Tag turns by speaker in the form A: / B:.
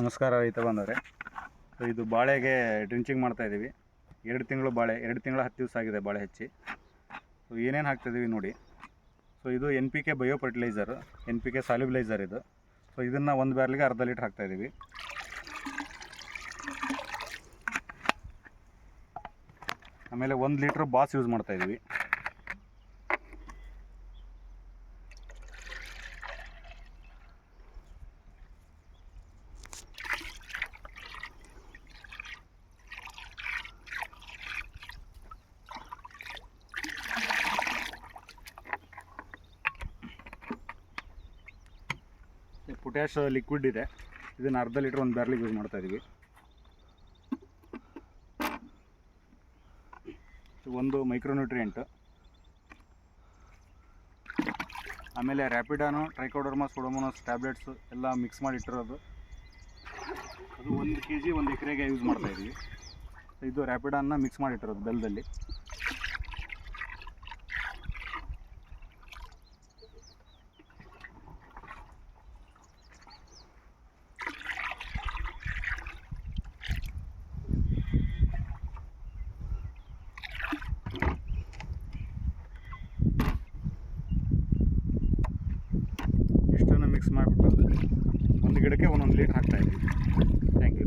A: ನಮಸ್ಕಾರ ರೈತ ಬಂದವರೆ ಸೊ ಇದು ಬಾಳೆಗೆ ಡ್ರಿಂಚಿಂಗ್ ಮಾಡ್ತಾ ಇದ್ದೀವಿ ಎರಡು ತಿಂಗಳು ಬಾಳೆ, ಎರಡು ತಿಂಗಳು ಹತ್ತು ದಿವಸ ಆಗಿದೆ ಬಾಳೆ ಹಚ್ಚಿ. ಸೊ ಏನೇನು ಹಾಕ್ತಿದ್ದೀವಿ ನೋಡಿ. ಸೊ ಇದು N P K bio fertiliser N P K solubiliser ಇದು. ಸೊ ಇದನ್ನು ಒಂದು ಬ್ಯಾರ್ಲಿಗೆ ಅರ್ಧ ಲೀಟ್ರ್ ಹಾಕ್ತಾ ಇದ್ದೀವಿ ಆಮೇಲೆ ಒಂದು ಲೀಟ್ರ್ ಬಾಸ್ ಯೂಸ್ ಮಾಡ್ತಾ ಪೊಟ್ಯಾಶ್ ಲಿಕ್ವಿಡ್ ಇದೆ. ಇದನ್ನು ಅರ್ಧ ಲೀಟ್ರ್ ಒಂದು ಬ್ಯಾರ್ಲಿಗೆ ಯೂಸ್ ಮಾಡ್ತಾ ಇದ್ದೀವಿ ಒಂದು ಮೈಕ್ರೋನ್ಯೂಟ್ರಿಯೆಂಟ್ ಆಮೇಲೆ ರ್ಯಾಪಿಡಾನು ಟ್ರೈಕೋಡರ್ಮಾ ಸೋಡೋಮೋನಸ್ ಟ್ಯಾಬ್ಲೆಟ್ಸ್ ಎಲ್ಲ ಮಿಕ್ಸ್ ಮಾಡಿ ಇಟ್ಟಿರೋದು. ಅದು ಒಂದು ಕೆ ಜಿ ಒಂದು ಎಕರೆಗೆ ಯೂಸ್ ಮಾಡ್ತಾ ಇದು ರ್ಯಾಪಿಡಾನ ಮಿಕ್ಸ್ ಮಾಡಿ ಇಟ್ಟಿರೋದು ಬೆಲ್ಲದಲ್ಲಿ ಮಿಕ್ಸ್ ಮಾಡಿಬಿಟ್ಟು ಒಂದು ಗಿಡಕ್ಕೆ ಒಂದೊಂದು ಲೀಟ್ರ್ ಹಾಕ್ತಾ ಇದ್ದೀವಿ. Thank you